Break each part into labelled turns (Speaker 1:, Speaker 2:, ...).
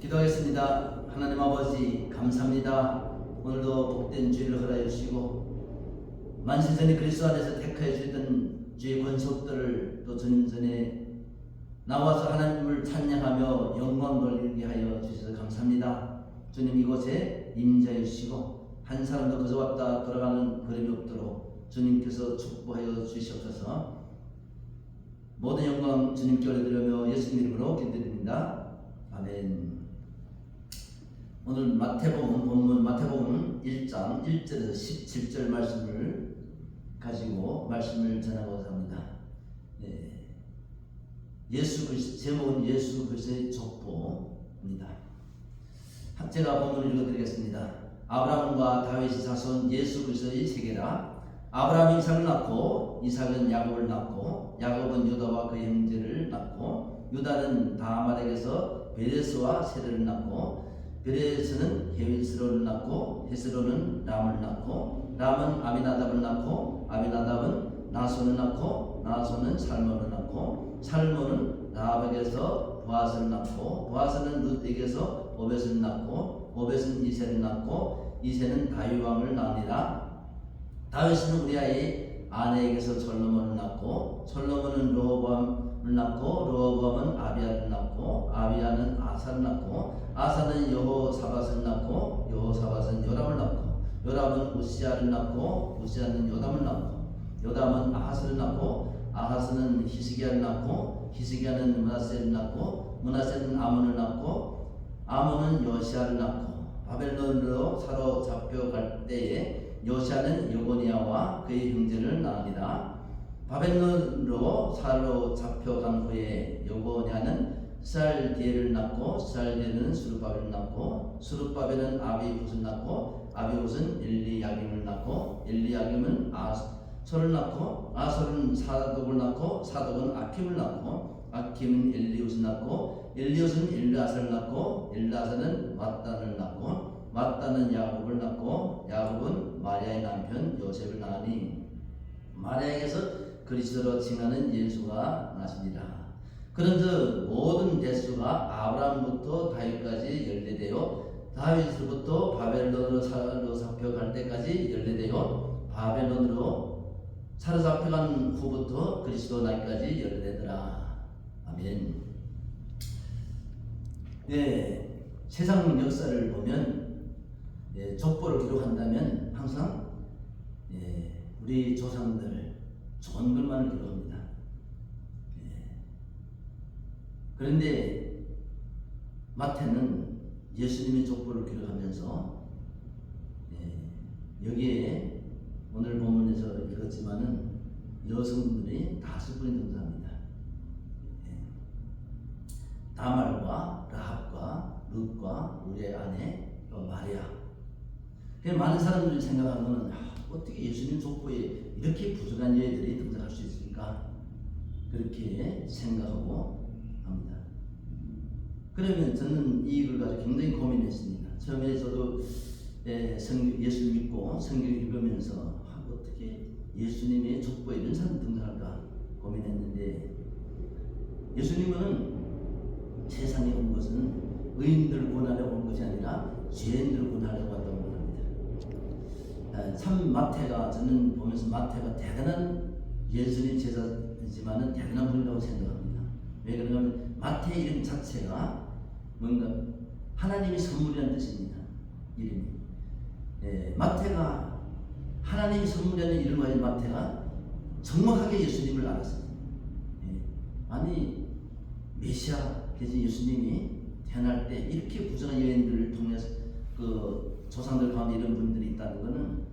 Speaker 1: 기도하겠습니다. 하나님 아버지 감사합니다. 오늘도 복된 주일을 허락해 주시고 만신전에 그리스도 안에서 택하여 주던 주의 권속들을 또 주님 전에 나와서 하나님을 찬양하며 영광 돌리게 하여 주셔서 감사합니다. 주님 이곳에 임자해 주시고 한 사람도 그저 왔다 돌아가는 그림이 없도록 주님께서 축복하여 주시옵소서 모든 영광 주님께 올려드리며 예수님 이름으로 기도드립니다. 오늘 마태복음 본문 마태복음 1장 1절에서 17절 말씀을 가지고 말씀을 전하고자 합니다. 예. 예수 그리스도 제목은 예수 그리스도의 족보입니다. 제가 본문을 읽어드리겠습니다. 아브라함과 다윗의 자손 예수 그리스도의 세계라. 아브라함이 이삭을 낳고 이삭은 야곱을 낳고 야곱은 유다와 그의 형제를 낳고 유다는 다말에게서 베레스와 세례를 낳고 베레스는 헤스론을 낳고 헤스론은 람을 낳고 람은 아미나답을 낳고 아미나답은 나손을 낳고 나손은 살몬을 낳고 살몬은 라합에게서 보아스를 낳고 보아스는 룻에게서 오벳을 낳고 오벳은 이세를 낳고 이세는 다윗 왕을 낳으니라. 다윗은 우리아의 아내에게서 솔로몬을 낳고 솔로몬은 로보암을 낳고 로보암은 아비아를 낳고 아사를 낳고 아사는 여호사밧을 낳고 여호사밧은 요람을 낳고 요람은 우시아를 낳고 우시아는 요담을 낳고 요담은 아하스를 낳고 아하스는 히스기야를 낳고 히스기야는 문하세를 낳고 문하세는 아몬을 낳고 아몬은 요시아를 낳고. 바벨론으로 사로잡혀 갈 때에 요시아는 여고니아와 그의 형제를 낳으니라. 바벨론으로 사로잡혀 간 후에 여고니아는 살디엘을 낳고 살디엘은 수르바벨을 낳고 수르바벨은 아비훗을 낳고 아비훗은 엘리야김을 낳고 엘리야김은 아솔을 낳고 아솔은 사독을 낳고 사독은 아킴을 낳고 아킴은 엘리웃을 낳고 엘리웃은 엘라사를 낳고 엘라사는 마단을 낳고 마따는 야곱을 낳고 야곱은 마리아의 남편 요셉을 낳으니 마리아에게서 그리스도로 칭하는 예수가 나십니다. 그런즉 모든 대수가 아브라함부터 다윗까지 열대되어 다윗으로부터 바벨론으로 사로잡혀 갈 때까지 열대되어 바벨론으로 사로잡혀간 후부터 그리스도 나이까지 열대더라. 아멘. 네, 세상 역사를 보면 예, 족보를 기록한다면 항상 예, 우리 조상들을 좋은 것만을 기록합니다. 예. 그런데 마태는 예수님의 족보를 기록하면서 예, 여기에 오늘 본문에서 읽었지만은 여성들이 다섯 분이 등장합니다. 예. 다말과 라합과 룻과 우리의 아내 마리아 많은 사람들이 생각하면 아, 어떻게 예수님 족보에 이렇게 부족한 예들이 등장할 수 있을까? 그렇게 합니다. 그러면 저는 이 일을 가지고 굉장히 고민했습니다. 처음에 저도 예, 성, 예수 믿고 성경 읽으면서 아, 어떻게 예수님의 족보에 이런 사람 등장할까 고민했는데 예수님은 세상에 온 것은 의인들 구원하려고 온 것이 아니라 죄인들 구원하려고 왔다고 참 마태가 저는 보면서 마태가 대단한 예수님 제자지만은 대단한 분이라고 생각합니다. 왜 그러냐면 마태 이름 자체가 뭔가 하나님의 선물이라는 뜻입니다. 이름이. 예, 마태가 하나님의 선물이라는 이름을 가진 마태가 정확하게 예수님을 알았어요. 예, 아니 메시아 계신 예수님이 태어날 때 이렇게 부정한 여인들을 통해서 그 조상들 가운데 이런 분들이 있다는 것은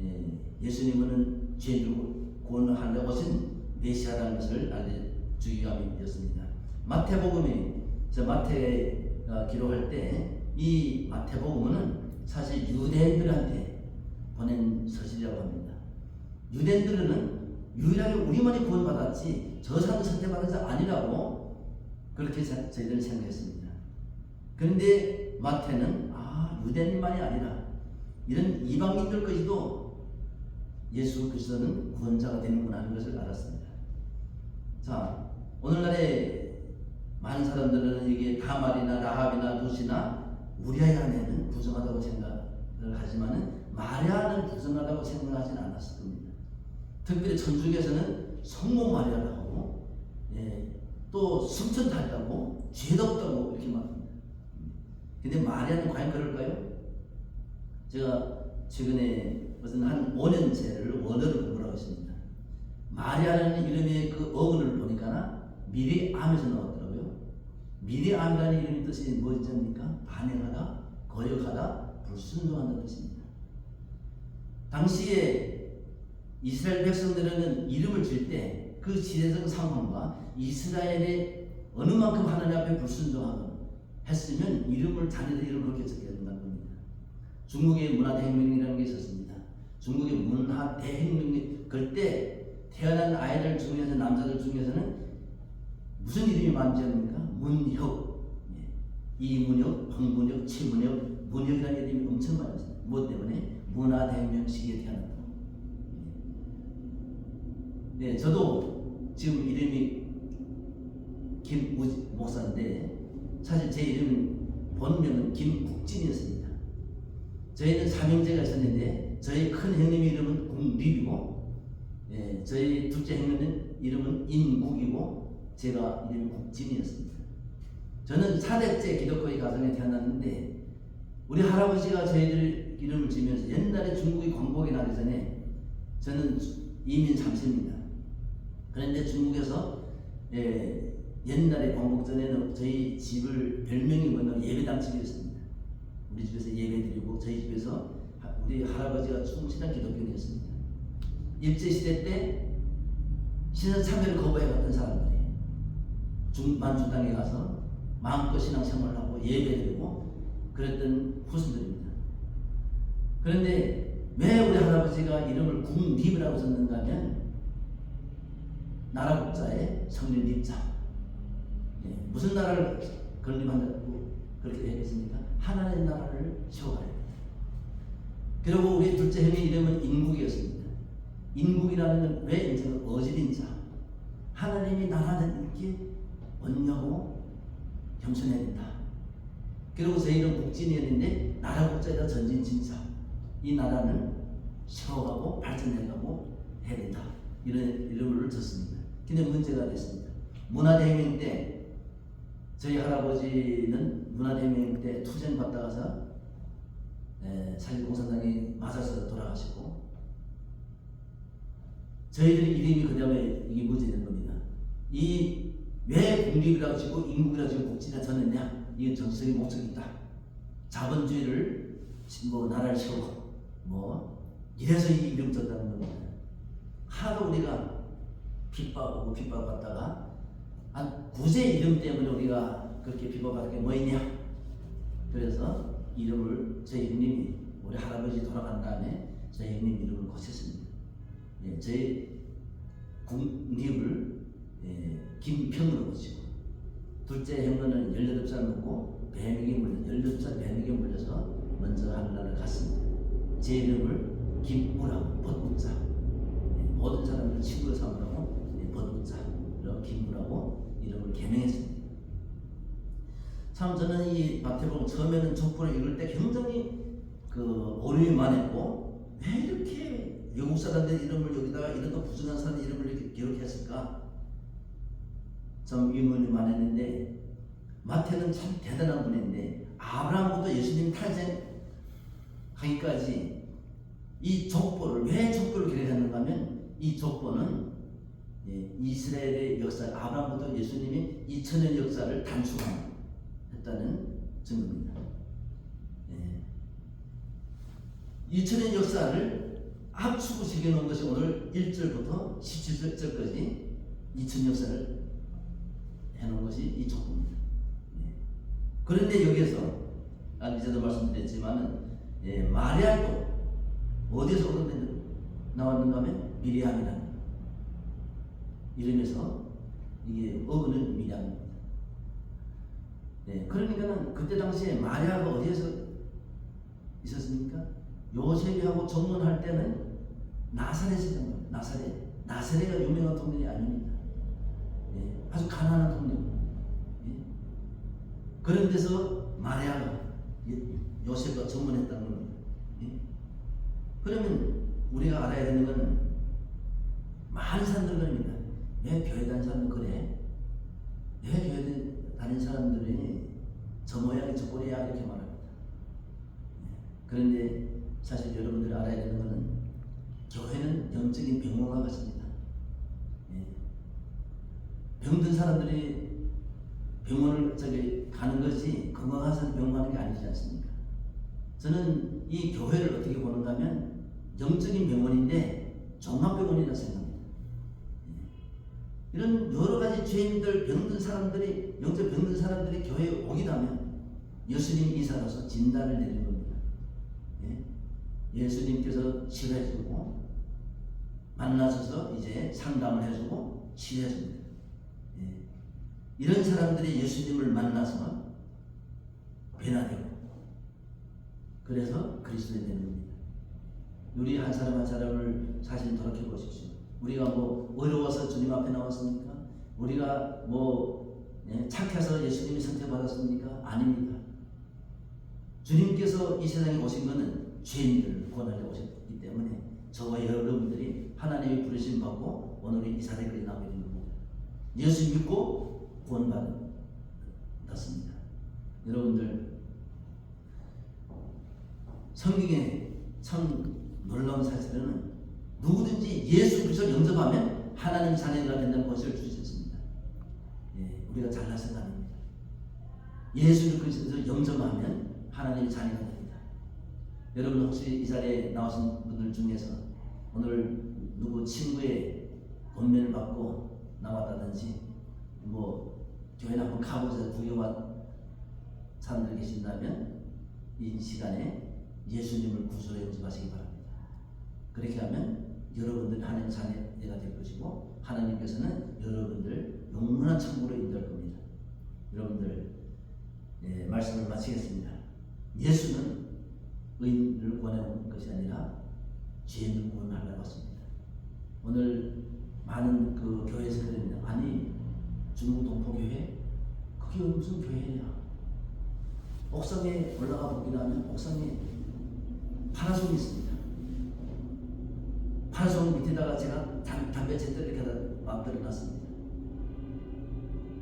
Speaker 1: 예, 수님은 죄인들 구원을 하려고 오신 메시아라는 것을 알려주기 위함이었습니다. 마태복음이 저 마태가 기록할 때 이 마태복음은 사실 유대인들한테 보낸 서신이라고 합니다. 유대인들은 유일하게 우리만이 구원받았지 저 사람 선택받은 자 아니라고 그렇게 저희들은 생각했습니다. 그런데 마태는 아 유대인만이 아니라 이런 이방인들까지도 예수 그리스도는 구원자가 되는구나 하는 것을 알았습니다. 자 오늘날의 많은 사람들은 이게 다말이나 라합이나 룻이나 우리아의 아내는 부정하다고 생각을 하지만은 마리아는 부정하다고 생각하지는 않았을 겁니다. 특별히 천주교에서는 성모 마리아라고 예, 또 승천 달다고 죄도 없다고 이렇게 말합니다. 근데 마리아는 과연 그럴까요? 제가 최근에 무슨 한 5년째를 원어를 공부하고 있습니다. 마리아라는 이름의 그 어근을 보니까 미리 암에서 나왔 더라고요. 미리암이라는 이름의 뜻이 무엇입니까? 반행하다, 거역하다, 불순종한다는 뜻입니다. 당시에 이스라엘 백성들은 이름을 질 때그 시대적 상황과 이스라엘의 어느 만큼 하나님 앞에 불순종하고 했으면 이름을 이름을 그렇게 적게 된다는 겁니다. 중국의 문화 대혁명이라는 게 있었습니다. 중국의 문화 대혁명이 그때 태어난 아이들 중에서 남자들 중에서는 무슨 이름이 많습니까? 문혁, 예. 이문혁, 황문혁, 최문혁, 문혁이라는 이름이 엄청 많았습니다. 무엇 때문에? 문화 대혁명 시기에 태어났다. 네, 저도 지금 이름이 김우지 목사인데 사실 제 이름 본명은 김국진이었습니다. 저희는 삼형제가 있었는데 저희 큰 형님 이름은 국립이고 예, 저희 둘째 형님 이름은 임국이고 제가 이름이 국진이었습니다. 저는 사대째 기독교의 가정에 태어났는데 우리 할아버지가 저희들 이름을 지면서 옛날에 중국이 광복이 나기 전에 저는 이민 3세입니다. 그런데 중국에서 예, 옛날에 광복 전에는 저희 집을 별명이 뭐냐면 예배당 집이었습니다. 우리 집에서 예배드리고 저희 집에서 하- 우리 할아버지가 충실한 기독교인이었습니다. 일제 시대 때 신선 참배를 거부해 갔던 사람들이 중 만주 땅에 가서 마음껏 신앙 생활하고 예배드리고 그랬던 후손들입니다. 그런데 왜 우리 할아버지가 이름을 국립이라고 썼는가 하면 나라 국자에 성령 입자 예, 무슨 나라를 건립한다고 그렇게 얘기했습니까? 하나님 나라를 세워가야 그리고 우리 둘째 형의 이름은 인국이었습니다. 인국이라는 건 왜 인자가 어질인 자 하나님이 나라는 이렇게 언냐고 겸손해야 된다. 그리고 제 이름 국진이었는데 나라 국자에다 전진 진사 이 나라는 세워가고 발전해가고 해야 된다. 이런 이름을 졌습니다. 근데 문제가 됐습니다. 문화대혁명 때 저희 할아버지는 문화대혁명 때 투쟁 받다 가서 에, 사실 공산당이 맞아서 돌아가시고 저희들이 이름이 그 다음에 이게 문제된 겁니다. 이 왜 국립이라고 지고 인국이라고 지고 국진이라 졌느냐? 이건 정치적인 목적이 있다. 자본주의를 뭐 나라를 세우고 뭐 이래서 이 이름 졌다는 겁니다. 하도 우리가 핍박하고 핍박받다가 아, 구제 이름 때문에 우리가 그렇게 핍박받은 게뭐 있냐? 그래서 이름을 저희 형님이 우리 할아버지 돌아간 다음에 저희 형님 이름을 고쳤습니다. 예, 저희 국립을 예, 김평으로 고치고 둘째 형님은 18살 먹고 배명에 물려 18살 배명에 물려서 먼저 하늘나라를 갔습니다. 제 이름을 김우라고 벗우자 예, 모든 사람들 친구로 삼으라고 예, 이런 김우라고 이름을 개명했습니다. 참 저는 이 마태복음 처음에는 족보를 읽을 때 굉장히 그 어려움이 많았고 왜 이렇게 영국 사람들 이름을 여기다가 이런 거 부정한 사람 이름을 이렇게 기록했을까? 참 의문이 많았는데 마태는 참 대단한 분인데 아브라함부터 예수님 탄생하기까지 이 족보를 왜 족보를 기록했는가 하면 이 족보는 예, 이스라엘의 역사 아브라함부터 예수님이 2000년 역사를 단축했다는 증거입니다. 예. 2000년 역사를 압축을 새겨놓은 것이 오늘 1절부터 17절까지 2000 역사를 해놓은 것이 이 족보입니다. 예. 그런데 여기에서 아까 이제도 말씀드렸지만은 예, 마리아도 어디에서 얻어낸 나왔는가 하면 미리암이라는 이름에서 이게 어근은 미리암입니다. 네, 그러니까는 그때 당시에 마리아가 어디에서 있었습니까? 요셉이하고 정론할 때는 나사렛이었던 거예요. 나사렛. 나사렛가 유명한 동네이 아닙니다. 예, 아주 가난한 동네. 예, 그런 데서 마리아가 요셉과 전문했다는 겁니다. 예? 그러면 우리가 알아야 되는 것은 많은 사람들 그럽니다. 왜 교회 다니는 사람들 그래? 왜 교회 다니는 사람들이 저 모양이 저 꼴이야 이렇게 말합니다. 예. 그런데 사실 여러분들이 알아야 되는 것은 교회는 영적인 병원과 같습니다. 예. 병든 사람들이 병원을 저기 가는 것이 건강한 사람 병원 가는 게 아니지 않습니까? 저는 이 교회를 어떻게 보는가 하면 영적인 병원인데 종합병원이라 생각합니다. 예. 이런 여러 가지 죄인들, 병든 사람들이, 영적 병든 사람들이 교회에 오기도 하면 예수님 이사로서 진단을 내리는 겁니다. 예. 예수님께서 치료해주고 만나셔서 이제 상담을 해주고 치료해줍니다. 예. 이런 사람들이 예수님을 만나서 변화되고 그래서 그리스도인 되는 겁니다. 우리 한 사람 한 사람을 사실 돌이켜 보십시오. 우리가 뭐 어려워서 주님 앞에 나왔습니까? 우리가 뭐 예, 착해서 예수님이 선택받았습니까? 아닙니다. 주님께서 이 세상에 오신 것은 죄인들을 구원하려 오셨기 때문에 저와 여러분들이 하나님의 부르심 받고 오늘 이 사례까지 나오게 된 겁니다. 예수 믿고 구원받았습니다. 여러분들 성경에 참 놀라운 사실은 누구든지 예수 그리스도를 영접하면 하나님 자녀가 된다는 것을 주셨습니다. 예, 우리가 잘나서 아닙니다. 예수 그리스도를 영접하면 하나님의 자녀가 됩니다. 여러분 혹시 이 자리에 나오신 분들 중에서 오늘 누구 친구의 권면을 받고 나왔다든지 뭐 교회 한번 가보자 구경한 사람들 계신다면 이 시간에 예수님을 구주로 영접하시기 바랍니다. 그렇게 하면 여러분들 하나님 자녀가 될 것이고 하나님께서는 여러분들 영원한 천국으로 인도할 겁니다. 여러분들 예, 말씀을 마치겠습니다. 예수는 의인을 구원하는 것이 아니라 죄인을 구원하려고 왔습니다. 오늘 많은 그 교회에서 그럽니다. 아니 중국 동포교회 그게 무슨 교회냐? 옥상에 올라가 보기로 하면 옥상에 파라솔이 있습니다. 파라솔 밑에다가 제가 담, 담배 제대로 이렇게 만들어 놨습니다.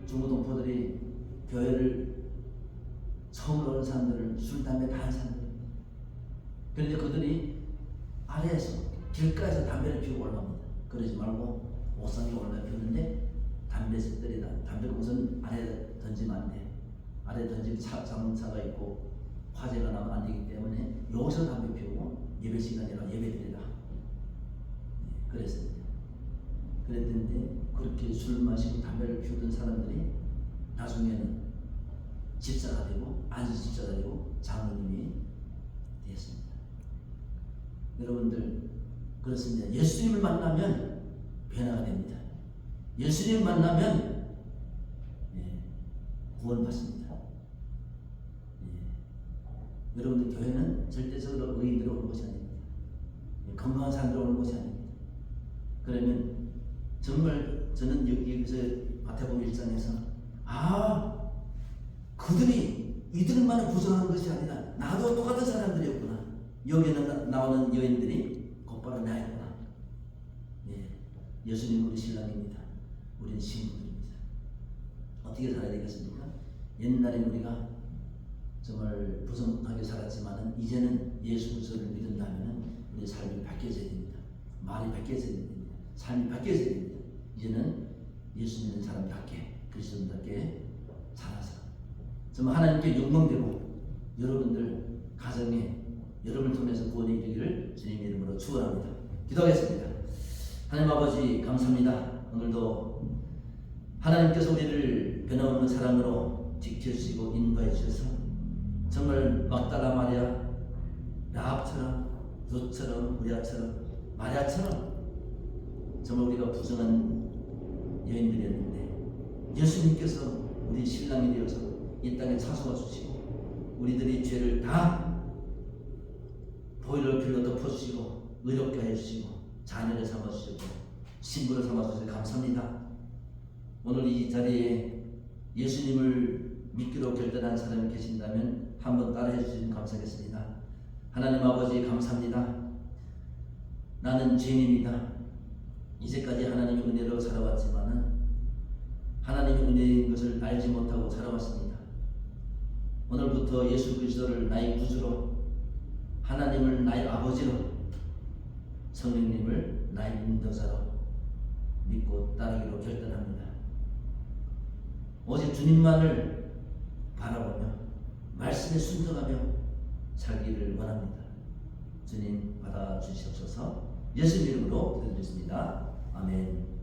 Speaker 1: 중국 동포들이 교회를 처음 오는 사람들을 술, 담배 다 한 사람들입니다. 그런데 그들이 아래에서 길가에서 담배를 피우고 올라옵니다. 그러지 말고 옥상에 올라 피우는데 담배 색들이다. 담배 우선 아래 던지면 안 돼. 아래 던지면 차, 자동차가 있고 화재가 나면 안 되기 때문에 여기서 담배 피우고 예배 시간이라 예배 드리라. 예, 그랬습니다. 그랬는데 그렇게 술 마시고 담배를 피우던 사람들이 나중에는 집사가 되고 안수 집사가 되고 장로님이 되었습니다. 여러분들 그렇습니다. 예수님을 만나면 변화가 됩니다. 예수님을 만나면 예, 구원받습니다. 예. 여러분들 교회는 절대적으로 의인들이 오는 것이 아닙니다. 예, 건강한 사람들이 오는 것이 아닙니다. 그러면 정말 저는 여기서 마태복음 1장에서 아 그들이 이들만을 부정하는 것이 아니라 나도 똑같은 사람들이었구나. 여기에 나오는 여인들이 곧바로 나였구나. 예, 예수님 우리 신랑입니다. 우리는 신부입니다. 어떻게 살아야 되겠습니까? 옛날에 우리가 정말 부정하게 살았지만은 이제는 예수 그리스도를 믿는다면은 우리 삶이 바뀌어져야 됩니다. 말이 바뀌어져야 됩니다. 삶이 바뀌어져야 됩니다. 이제는 예수 믿는 사람답게 그리스도인답게 살아서 정말 하나님께 영광되고 여러분들 가정에 여러분을 통해서 구원이 이르기를 주님 이름으로 축원합니다. 기도하겠습니다. 하나님 아버지 감사합니다. 오늘도 하나님께서 우리를 변함없는 사랑으로 지켜주시고 인도해 주셔서 정말 막달라 마리아, 라합처럼 룻처럼 우리아처럼 마리아처럼 정말 우리가 부정한 여인들이었는데 예수님께서 우리 신랑이 되어서 이 땅에 차소가 주시고 우리들이 죄를 다 보혈로 빌로 덮어주시고 의롭게 해주시고 자녀를 삼아주시고 신부를 삼아주셔서 감사합니다. 오늘 이 자리에 예수님을 믿기로 결단한 사람이 계신다면 한번 따라해 주시면 감사하겠습니다. 하나님 아버지 감사합니다. 나는 죄인입니다. 이제까지 하나님의 은혜로 살아왔지만은 하나님의 은혜인 것을 알지 못하고 살아왔습니다. 오늘부터 예수 그리스도를 나의 구주로 하나님을 나의 아버지로 성령님을 나의 인도자로 믿고 따르기로 결단합니다. 오직 주님만을 바라보며 말씀에 순종하며 살기를 원합니다. 주님 받아주시옵소서 예수 이름으로 기도드리겠습니다. 아멘.